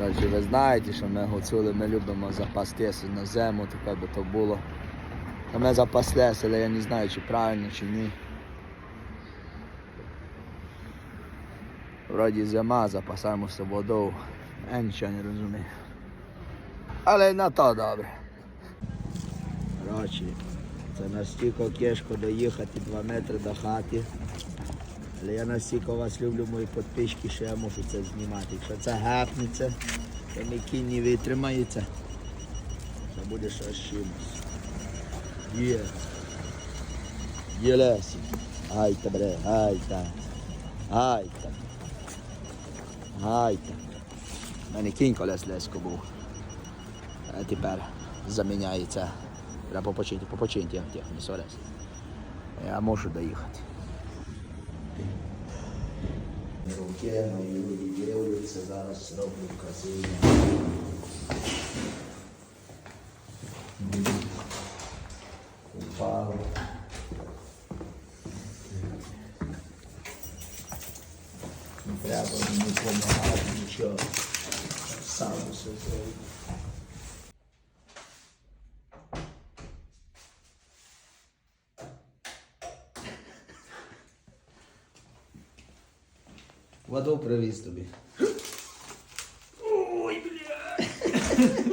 Коротше, ви знаєте, що ми гуцули, ми любимо запастися на зиму, таке би то було. А ми запаслися, але я не знаю, чи правильно, чи ні. Вроді зима, запасаємося водою. Я нічого не розумію. Але на то добре. Коротше, це настільки кешко доїхати 2 метри до хати. Але я настільки вас люблю, мої підписчики, що я можу це знімати. Якщо це гепнеться, то мій кінь не витримається. Це буде щось чимось. Є. Є Лесі. Гайта, бре, гайта. Гайта. Гайта. У мене кінь колес Лесько був. А тепер заміняється. Треба попочинити, попочинити, як тих, не сорес. Я можу доїхати. Qualquer maior de Deus, Cesar Astral, Casinha. O Paulo. Entrava no comando, no chão. Salve, seu Deus. Воду привіз тобі. Ой, бля!